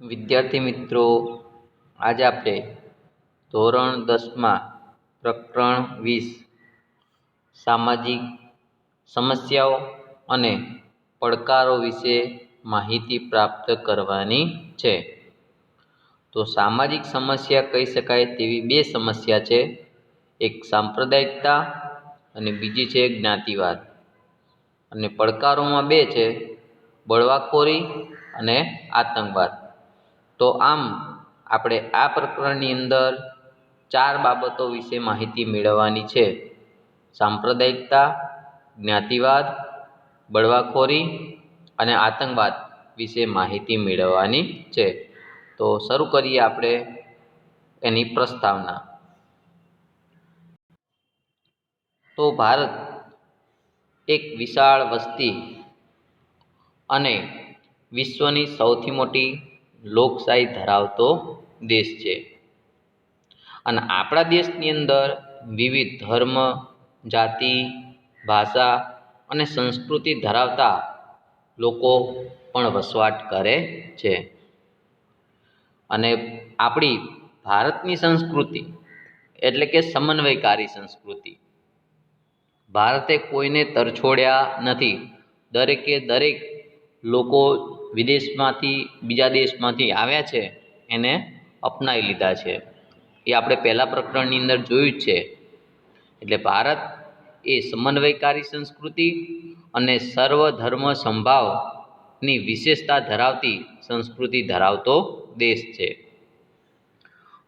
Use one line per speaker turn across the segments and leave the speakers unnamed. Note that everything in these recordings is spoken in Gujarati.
વિદ્યાર્થી મિત્રો, આજે આપણે ધોરણ દસમાં પ્રકરણ વીસ, સામાજિક સમસ્યાઓ અને પડકારો વિશે માહિતી પ્રાપ્ત કરવાની છે. તો સામાજિક સમસ્યા કહી શકાય તેવી બે સમસ્યા છે. એક સાંપ્રદાયિકતા અને બીજી છે જ્ઞાતિવાદ. અને પડકારોમાં બે છે, બળવાખોરી અને આતંકવાદ. તો આમ આપણે આ પ્રકરણની અંદર ચાર બાબતો વિશે માહિતી મેળવવાની છે. સાંપ્રદાયિકતા, જ્ઞાતિવાદ, બળવાખોરી અને આતંકવાદ વિશે માહિતી મેળવવાની છે. તો શરૂ કરીએ આપણે એની પ્રસ્તાવના. તો ભારત એક વિશાળ વસ્તી અને વિશ્વની સૌથી મોટી લોકશાહી ધરાવતો દેશ છે. અને આપણા દેશની અંદર વિવિધ ધર્મ, જાતિ, ભાષા અને સંસ્કૃતિ ધરાવતા લોકો પણ વસવાટ કરે છે. અને આપણી ભારતની સંસ્કૃતિ એટલે કે સમન્વયકારી સંસ્કૃતિ ભારતે કોઈને તરછોડ્યા નથી. દરેકે દરેક લોકો વિદેશમાંથી, બીજા દેશમાંથી આવ્યા છે, એને અપનાવી લીધા છે. એ આપણે પહેલાં પ્રકરણની અંદર જોયું જ છે. એટલે ભારત એ સમન્વયકારી સંસ્કૃતિ અને સર્વ ધર્મ સંભાવની વિશેષતા ધરાવતી સંસ્કૃતિ ધરાવતો દેશ છે.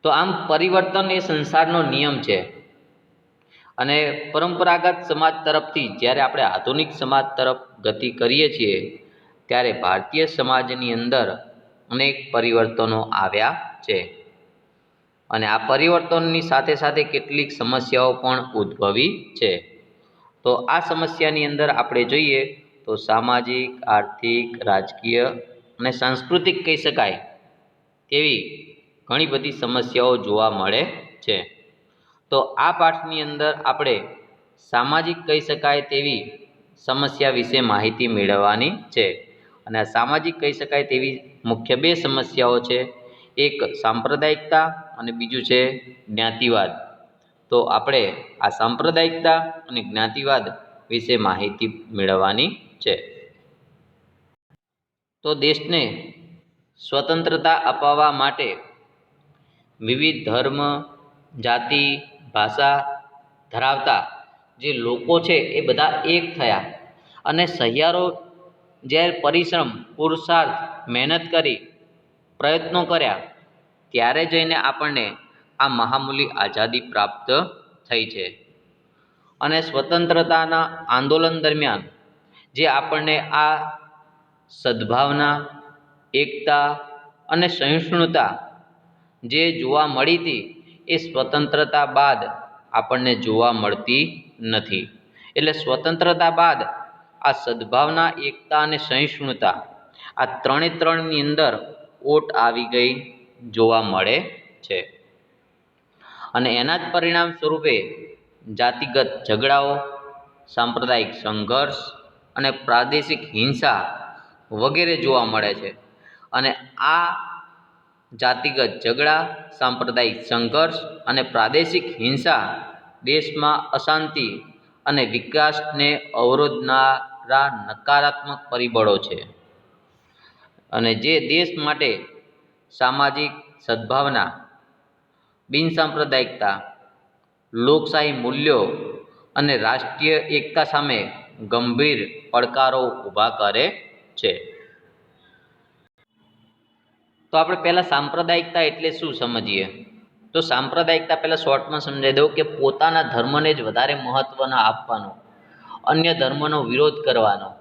તો આમ પરિવર્તન એ સંસારનો નિયમ છે. અને પરંપરાગત સમાજ તરફથી જ્યારે આપણે આધુનિક સમાજ તરફ ગતિ કરીએ છીએ ત્યારે ભારતીય સમાજની અંદર અનેક પરિવર્તનો આવ્યા છે. અને આ પરિવર્તનની સાથે સાથે કેટલીક સમસ્યાઓ પણ ઉદ્ભવી છે. તો આ સમસ્યાની અંદર આપણે જોઈએ તો સામાજિક, આર્થિક, રાજકીય અને સાંસ્કૃતિક કહી શકાય તેવી ઘણી બધી સમસ્યાઓ જોવા મળે છે. તો આ પાઠની અંદર આપણે સામાજિક કહી શકાય તેવી સમસ્યા વિશે માહિતી મેળવવાની છે. અને આ સામાજિક કહી શકાય તેવી મુખ્ય બે સમસ્યાઓ છે. એક સાંપ્રદાયિકતા અને બીજું છે જ્ઞાતિવાદ. તો આપણે આ સાંપ્રદાયિકતા અને જ્ઞાતિવાદ વિશે માહિતી મેળવવાની છે. તો દેશને સ્વતંત્રતા અપાવવા માટે વિવિધ ધર્મ, જાતિ, ભાષા ધરાવતા જે લોકો છે એ બધા એક થયા. અને સહિયારો જ્યારે પરિશ્રમ, પુરુષાર્થ, મહેનત કરી પ્રયત્નો કર્યા, ત્યારે જઈને આપણને આ મહામૂલી આઝાદી પ્રાપ્ત થઈ છે. અને સ્વતંત્રતાના આંદોલન દરમિયાન જે આપણને આ સદભાવના, એકતા અને સહિષ્ણુતા જે જોવા મળી હતી, એ સ્વતંત્રતા બાદ આપણને જોવા મળતી નથી. એટલે સ્વતંત્રતા બાદ આ સદભાવના, એકતા અને સહિષ્ણુતા આ ત્રણે ત્રણની અંદર ઓટ આવી ગઈ જોવા મળે છે. અને એના જ પરિણામ સ્વરૂપે જાતિગત ઝઘડાઓ, સાંપ્રદાયિક સંઘર્ષ અને પ્રાદેશિક હિંસા વગેરે જોવા મળે છે. અને આ જાતિગત ઝઘડા, સાંપ્રદાયિક સંઘર્ષ અને પ્રાદેશિક હિંસા દેશમાં અશાંતિ અને વિકાસને અવરોધનારા નકારાત્મક પરિબળો છે. અને જે દેશ માટે સામાજિક સદભાવના, બિનસાંપ્રદાયિકતા, લોકશાહી મૂલ્યો અને રાષ્ટ્રીય એકતા સામે ગંભીર પડકારો ઊભા કરે છે. તો આપણે પહેલાં સાંપ્રદાયિકતા એટલે શું સમજીએ? તો સાંપ્રદાયિકતા પહેલાં શોર્ટમાં સમજાવી દઉં કે પોતાના ધર્મને જ વધારે મહત્ત્વ ન આપવાનો અન્ય ધર્મનો વિરોધ કરવાનો.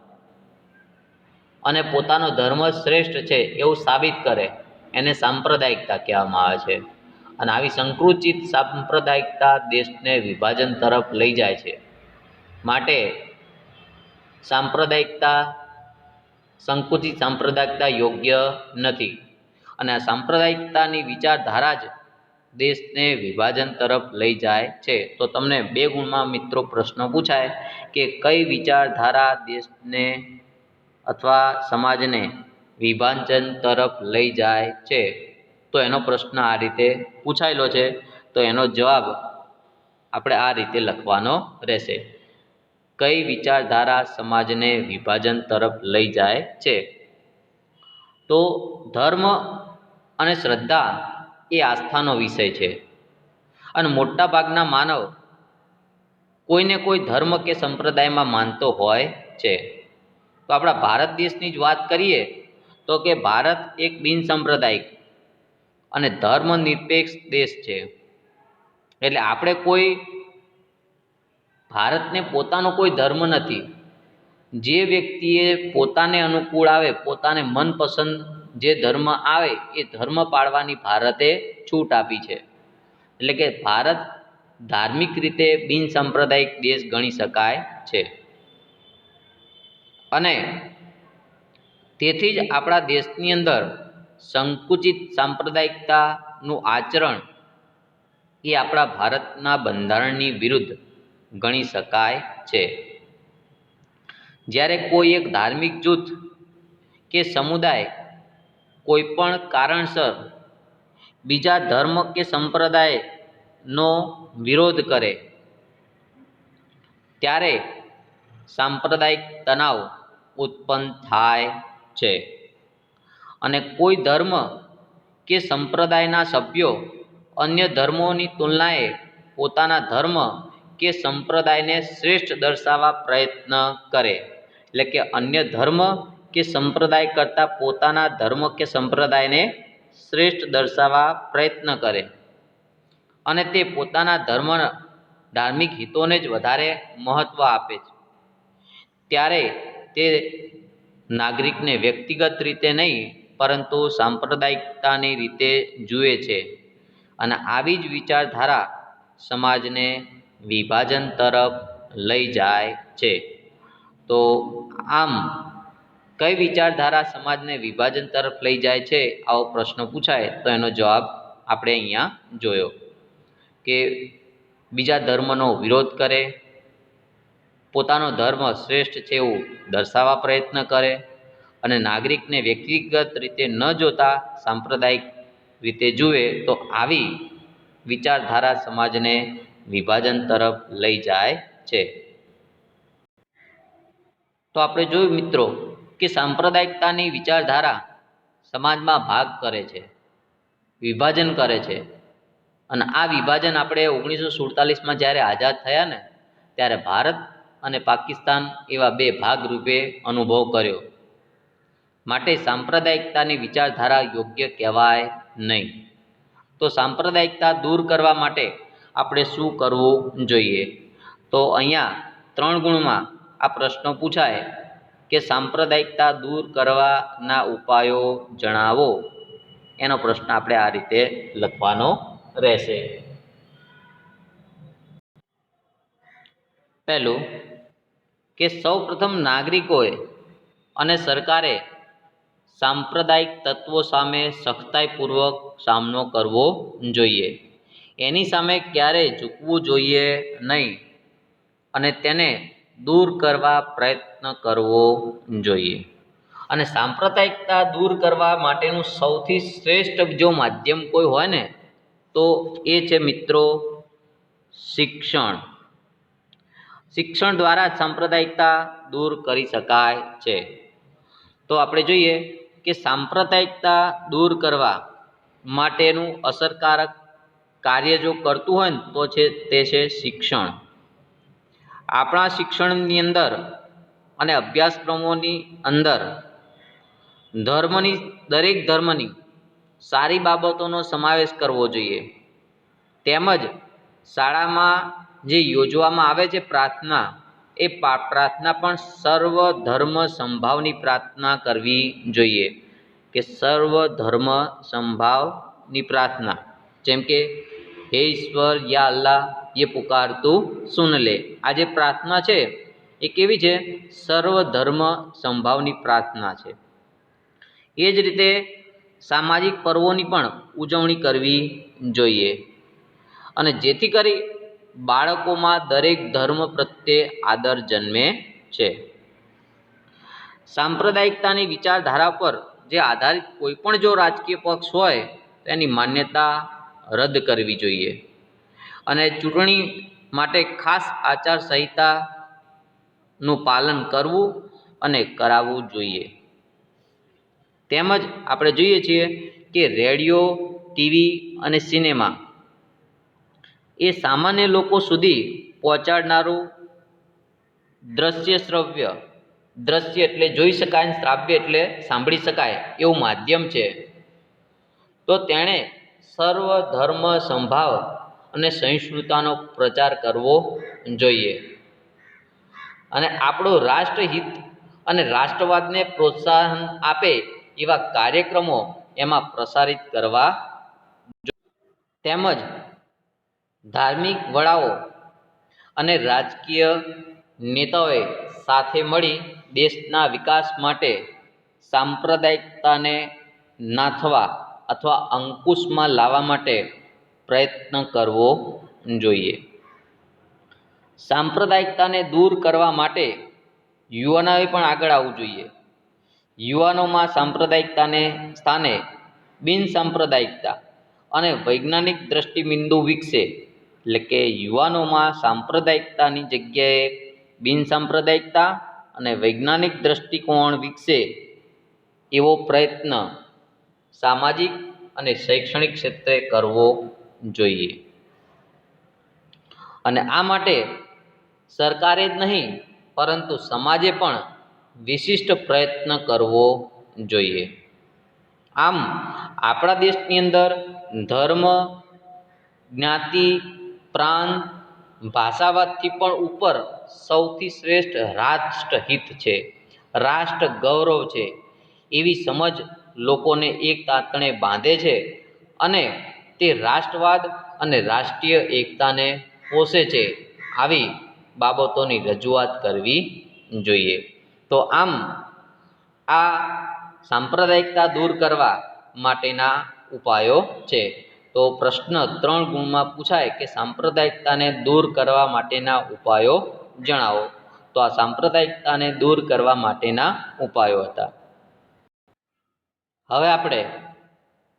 અને પોતાનો ધર્મ શ્રેષ્ઠ છે એવું સાબિત કરે, એને સાંપ્રદાયિકતા કહેવામાં આવે છે. અને આવી સંકુચિત સાંપ્રદાયિકતા દેશને વિભાજન તરફ લઈ જાય છે. માટે સાંપ્રદાયિકતા, સંકુચિત સાંપ્રદાયિકતા યોગ્ય નથી. અને આ સાંપ્રદાયિકતાની વિચારધારા જ દેશને વિભાજન તરફ લઈ જાય છે. તો તમને બે ગુણમાં મિત્રો પ્રશ્ન પૂછાય કે કઈ વિચારધારા દેશને અથવા સમાજને વિભાજન તરફ લઈ જાય છે? તો એનો પ્રશ્ન આ રીતે પૂછાયેલો છે. તો એનો જવાબ આપણે આ રીતે લખવાનો રહેશે. કઈ વિચારધારા સમાજને વિભાજન તરફ લઈ જાય છે? તો ધર્મ અને શ્રદ્ધા એ આસ્થાનો વિષય છે. અને મોટા ભાગના માનવ કોઈને કોઈ ધર્મ કે સંપ્રદાયમાં માનતો હોય છે. તો આપણા ભારત દેશની જ વાત કરીએ તો કે ભારત એક બિન સાંપ્રદાયિક અને ધર્મ નિરપેક્ષ દેશ છે. એટલે આપણે કોઈ ભારતને પોતાનો કોઈ ધર્મ નથી. જે વ્યક્તિએ પોતાને અનુકૂળ આવે, પોતાને મનપસંદ જે ધર્મ આવે એ ધર્મ પાળવાની ભારતે છૂટ આપી છે. એટલે કે ભારત ધાર્મિક રીતે બિન સાંપ્રદાયિક દેશ ગણી શકાય છે. અને તેથી જ આપણા દેશની અંદર સંકુચિત સાંપ્રદાયિકતાનું આચરણ એ આપણા ભારતના બંધારણની વિરુદ્ધ ગણી શકાય છે. જ્યારે કોઈ એક ધાર્મિક જૂથ કે સમુદાય કોઈ પણ કારણસર બીજા ધર્મ કે સંપ્રદાયનો વિરોધ કરે, ત્યારે સાંપ્રદાયિક તણાવ ઉત્પન્ન થાય છે. અને કોઈ ધર્મ કે સંપ્રદાયના સભ્યો અન્ય ધર્મોની તુલનાએ પોતાના ધર્મ કે સંપ્રદાયને શ્રેષ્ઠ દર્શાવવા પ્રયત્ન કરે, એટલે કે અન્ય ધર્મ કે સંપ્રદાય કરતાં પોતાના ધર્મ કે સંપ્રદાયને શ્રેષ્ઠ દર્શાવવા પ્રયત્ન કરે. અને તે પોતાના ધર્મ ધાર્મિક હિતોને જ વધારે મહત્ત્વ આપે છે. ત્યારે તે નાગરિકને વ્યક્તિગત રીતે નહીં, પરંતુ સાંપ્રદાયિકતાની રીતે જુએ છે. અને આવી જ વિચારધારા સમાજને વિભાજન તરફ લઈ જાય છે. તો આમ કઈ વિચારધારા સમાજને વિભાજન તરફ લઈ જાય છે? આવો પ્રશ્ન પૂછાય તો એનો જવાબ આપણે અહીંયા જોયો. કે બીજા ધર્મનો વિરોધ કરે, પોતાનો ધર્મ શ્રેષ્ઠ છે એવું દર્શાવવા પ્રયત્ન કરે અને નાગરિકને વ્યક્તિગત રીતે ન જોતા, સાંપ્રદાયિક રીતે જુએ તો આવી વિચારધારા સમાજને વિભાજન તરફ લઈ જાય છે. તો આપણે જોયું મિત્રો કે સાંપ્રદાયિકતાની વિચારધારા સમાજમાં ભાગ કરે છે, વિભાજન કરે છે. અને આ વિભાજન આપણે ઓગણીસો સુડતાલીસમાં જ્યારે આઝાદ થયા ને, ત્યારે ભારત અને પાકિસ્તાન એવા બે ભાગ રૂપે અનુભવ કર્યો. માટે સાંપ્રદાયિકતાની વિચારધારા યોગ્ય કહેવાય નહીં. તો સાંપ્રદાયિકતા દૂર કરવા માટે આપણે શું કરવું જોઈએ? તો અહીંયા ત્રણ ગુણમાં આ પ્રશ્નો પૂછાય. કે સાંપ્રદાયિકતા દૂર કરવાના ઉપાયો જણાવો? એનો પ્રશ્ન આપણે આ રીતે લખવાનો રહેશે. પહેલું, કે સૌ પ્રથમ નાગરિકોએ અને સરકારે સાંપ્રદાયિક તત્વો સામે સખ્તાઈપૂર્વક સામનો કરવો જોઈએ. એની સામે ક્યારેય ઝૂકવું જોઈએ નહીં અને તેને દૂર કરવા પ્રયત્ન કરવો જોઈએ. અને સાંપ્રદાયિકતા દૂર કરવા માટેનું સૌથી શ્રેષ્ઠ જો માધ્યમ કોઈ હોય ને, તો એ છે મિત્રો શિક્ષણ. શિક્ષણ દ્વારા સાંપ્રદાયિકતા દૂર કરી શકાય છે. તો આપણે જોઈએ કે સાંપ્રદાયિકતા દૂર કરવા માટેનું અસરકારક કાર્ય જો કરતું હોય ને, તો છે તે છે શિક્ષણ. આપણા શિક્ષણની અંદર અને અભ્યાસક્રમોની અંદર ધર્મની, દરેક ધર્મની સારી બાબતોનો સમાવેશ કરવો જોઈએ. તેમજ શાળામાં જે યોજવામાં આવે છે પ્રાર્થના, એ પ્રાર્થના પણ સર્વ ધર્મ સંભાવની પ્રાર્થના કરવી જોઈએ કે સર્વ ધર્મ સંભાવની પ્રાર્થના. જેમ કે, હે ઈશ્વર યા અલ્લાહ યે પુકારતું સુન લે. આ જે પ્રાર્થના છે, એ કેવી છે? સર્વ ધર્મ સંભાવની પ્રાર્થના છે. એ જ રીતે સામાજિક પર્વોની પણ ઉજવણી કરવી જોઈએ. અને જેથી કરી બાળકોમાં દરેક ધર્મ પ્રત્યે આદર જન્મે છે. સાંપ્રદાયિકતાની વિચારધારા પર જે આધારિત કોઈ પણ જો રાજકીય પક્ષ હોય, તેની માન્યતા રદ કરવી જોઈએ. અને ચૂંટણી માટે ખાસ આચારસંહિતાનું પાલન કરવું અને કરાવવું જોઈએ. તેમજ આપણે જોઈએ છીએ કે રેડિયો, ટીવી અને સિનેમા એ સામાન્ય લોકો સુધી પહોંચાડનારું દ્રશ્ય શ્રવ્ય દ્રશ્ય એટલે જોઈ શકાય શ્રાવ્ય એટલે સાંભળી શકાય એવું માધ્યમ છે. તો તેણે સર્વ ધર્મ સંભાવ અને સહિષ્ણુતાનો પ્રચાર કરવો જોઈએ. અને આપણું રાષ્ટ્રહિત અને રાષ્ટ્રવાદને પ્રોત્સાહન આપે એવા કાર્યક્રમો એમાં પ્રસારિત કરવા તેમજ ધાર્મિક વડાઓ અને રાજકીય નેતાઓએ સાથે મળી દેશના વિકાસ માટે સાંપ્રદાયિકતાને નાથવા અથવા અંકુશમાં લાવવા માટે પ્રયત્ન કરવો જોઈએ. સાંપ્રદાયિકતાને દૂર કરવા માટે યુવાનોએ પણ આગળ આવવું જોઈએ. યુવાનોમાં સાંપ્રદાયિકતાને સ્થાને બિનસાંપ્રદાયિકતા અને વૈજ્ઞાનિક દ્રષ્ટિબિંદુ વિકસે. એટલે કે યુવાનોમાં સાંપ્રદાયિકતાની જગ્યાએ બિનસાંપ્રદાયિકતા અને વૈજ્ઞાનિક દ્રષ્ટિકોણ વિકસે એવો પ્રયત્ન સામાજિક અને શૈક્ષણિક ક્ષેત્રે કરવો જોઈએ. અને આ માટે સરકારે જ નહીં, પરંતુ સમાજે પણ વિશિષ્ટ પ્રયત્ન કરવો જોઈએ. આમ, આપણા દેશની અંદર ધર્મ, જ્ઞાતિ પ્રાંત ભાષાવાદથી પણ ઉપર સૌથી શ્રેષ્ઠ રાષ્ટ્રહિત છે રાષ્ટ્ર ગૌરવ છે. એવી સમજ લોકોને એક તાતણે બાંધે છે અને તે રાષ્ટ્રવાદ અને રાષ્ટ્રીય એકતાને પોષે છે આવી બાબતોની રજૂઆત કરવી જોઈએ. તો આમ, આ સાંપ્રદાયિકતા દૂર કરવા માટેના ઉપાયો છે. તો પ્રશ્ન ત્રણ ગુણમાં પૂછાય કે સાંપ્રદાયિકતાને દૂર કરવા માટેના ઉપાયો જણાવો. તો આ સાંપ્રદાયિકતાને દૂર કરવા માટેના ઉપાયો હતા. હવે આપણે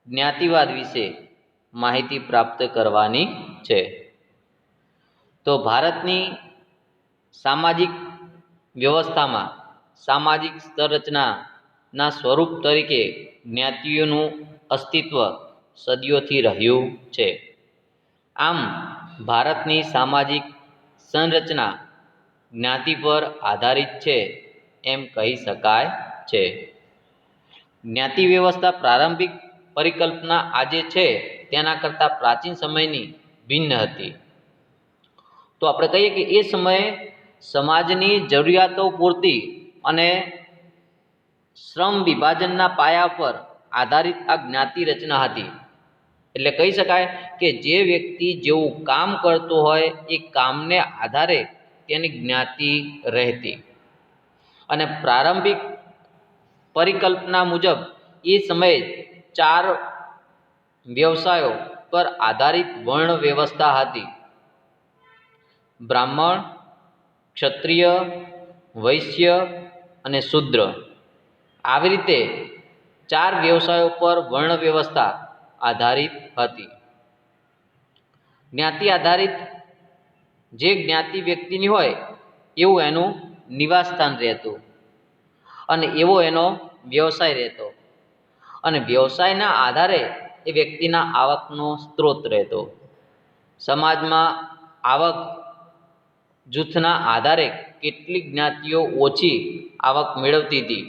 જ્ઞાતિવાદ વિશે માહિતી પ્રાપ્ત કરવાની છે. તો ભારતની સામાજિક વ્યવસ્થામાં સામાજિક સંરચનાના સ્વરૂપ તરીકે જ્ઞાતિઓનું અસ્તિત્વ સદીઓથી રહ્યું છે. આમ, ભારતની સામાજિક સંરચના જ્ઞાતિ પર આધારિત છે એમ કહી શકાય છે. જ્ઞાતિ વ્યવસ્થા પ્રારંભિક પરિકલ્પના આજે છે તેના કરતાં પ્રાચીન સમયની ભિન્ન હતી. તો આપણે કહીએ કે એ સમયે સમાજની જરૂરિયાતો પૂરતી અને શ્રમ વિભાજનના પાયા પર આધારિત આ જ્ઞાતિ રચના હતી. એટલે કહી શકાય કે જે વ્યક્તિ જેવું કામ કરતો હોય, એ કામને આધારે તેની જ્ઞાતિ રહેતી. અને પ્રારંભિક પરિકલ્પના મુજબ એ સમયે ચાર વ્યવસાયો પર આધારિત વર્ણ વ્યવસ્થા હતી. બ્રાહ્મણ, ક્ષત્રિય, વૈશ્ય અને શુદ્ર. આવી રીતે ચાર વ્યવસાયો પર વર્ણ વ્યવસ્થા આધારિત હતી. જ્ઞાતિ આધારિત જે જ્ઞાતિ વ્યક્તિની હોય એવું એનું નિવાસસ્થાન રહેતું અને એવો એનો વ્યવસાય રહેતો. અને વ્યવસાયના આધારે એ વ્યક્તિના આવકનો સ્ત્રોત રહેતો. સમાજમાં આવક જૂથના આધારે કેટલીક જ્ઞાતિઓ ઓછી આવક મેળવતી હતી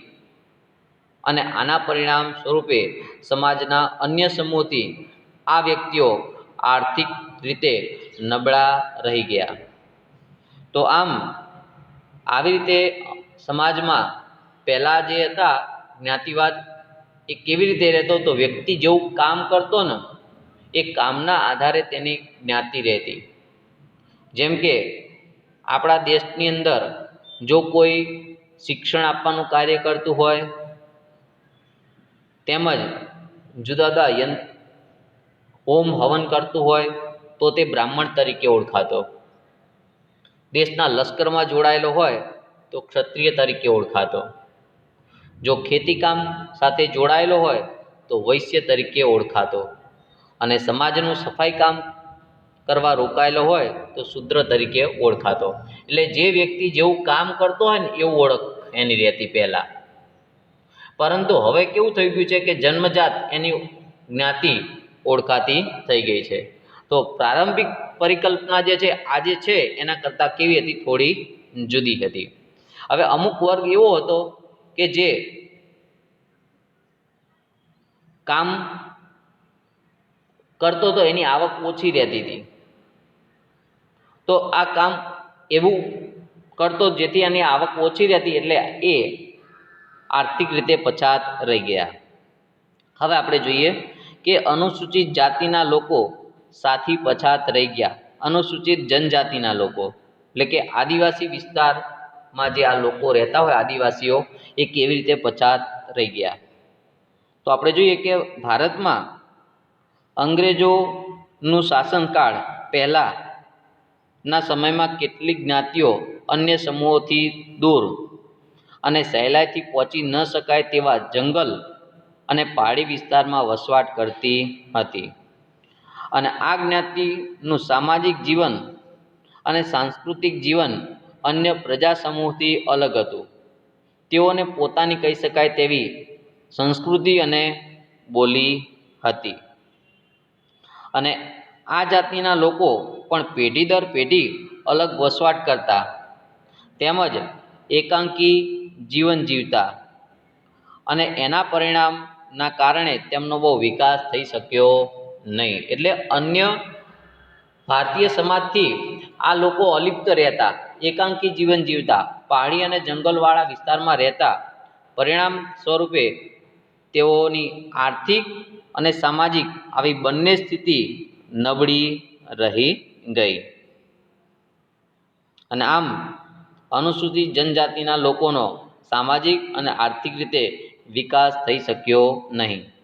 અને આના પરિણામ સ્વરૂપે સમાજના અન્ય સમૂહથી આ વ્યક્તિઓ આર્થિક રીતે નબળા રહી ગયા. તો આમ, આવી રીતે સમાજમાં પહેલાં જે હતા જ્ઞાતિવાદ એ કેવી રીતે રહેતો તો વ્યક્તિ જેવું કામ કરતો ને, એ કામના આધારે તેની જ્ઞાતિ રહેતી. જેમ કે, આપણા દેશની અંદર જો કોઈ શિક્ષણ આપવાનું કાર્ય કરતું હોય, તેમજ જુદા જુદા યંત્ર, હોમ હવન કરતું હોય, તો તે બ્રાહ્મણ તરીકે ઓળખાતો. દેશના લશ્કરમાં જોડાયેલો હોય, તો ક્ષત્રિય તરીકે ઓળખાતો. જો ખેતીકામ સાથે જોડાયેલો હોય તો વૈશ્ય તરીકે ઓળખાતો. અને સમાજનું સફાઈ કામ કરવા રોકાયેલો હોય તો શૂદ્ર તરીકે ઓળખાતો. એટલે જે વ્યક્તિ જેવું કામ કરતો હોય ને એવું ઓળખ એની રહેતી પહેલાં. પરંતુ હવે કેવું થઈ ગયું છે કે જન્મજાત એની જ્ઞાતિ ઓળખાતી થઈ ગઈ છે. તો પ્રારંભિક પરિકલ્પના જે છે, આજે છે, એના કરતાં કેવી હતી? થોડી જુદી હતી. હવે અમુક વર્ગ એવો હતો કે જે કામ કરતો તો એની આવક ઓછી રહેતી હતી. તો આ કામ એવું કરતો જેથી એની આવક ઓછી રહેતી એટલે એ આર્થિક રીતે પછાત રહી ગયા. હવે આપણે જોઈએ કે અનુસૂચિત જાતિના લોકો સાથી પછાત રહી ગયા. અનુસૂચિત જનજાતિના લોકો, એટલે કે આદિવાસી વિસ્તારમાં જે આ લોકો રહેતા હોય આદિવાસીઓ, એ કેવી રીતે પછાત રહી ગયા? તો આપણે જોઈએ કે ભારતમાં અંગ્રેજોનું શાસનકાળ પહેલાંના સમયમાં કેટલીક જ્ઞાતિઓ અન્ય સમૂહોથી દૂર અને સહેલાઈથી પહોંચી ન શકાય તેવા જંગલ અને પહાડી વિસ્તારમાં વસવાટ કરતી હતી. અને આ જ્ઞાતિનું સામાજિક જીવન અને સાંસ્કૃતિક જીવન અન્ય પ્રજા સમૂહથી અલગ હતું. તેઓને પોતાની કહી શકાય તેવી સંસ્કૃતિ અને બોલી હતી. અને આ જાતિના લોકો પણ પેઢી દર પેઢી અલગ વસવાટ કરતા, તેમજ એકાંકી જીવન જીવતા અને એના પરિણામના કારણે તેમનો બહુ વિકાસ થઈ શક્યો નહીં. એટલે અન્ય ભારતીય સમાજથી આ લોકો અલિપ્ત રહેતા. એકાંકી જીવન જીવતા, પહાડી અને જંગલવાળા વિસ્તારમાં રહેતા પરિણામ સ્વરૂપે તેઓની આર્થિક અને સામાજિક આવી બંને સ્થિતિ નબળી રહી ગઈ. અને આમ અનુસૂચિત જનજાતિના લોકોનો સામાજિક અને આર્થિક રીતે વિકાસ થઈ શક્યો નહીં.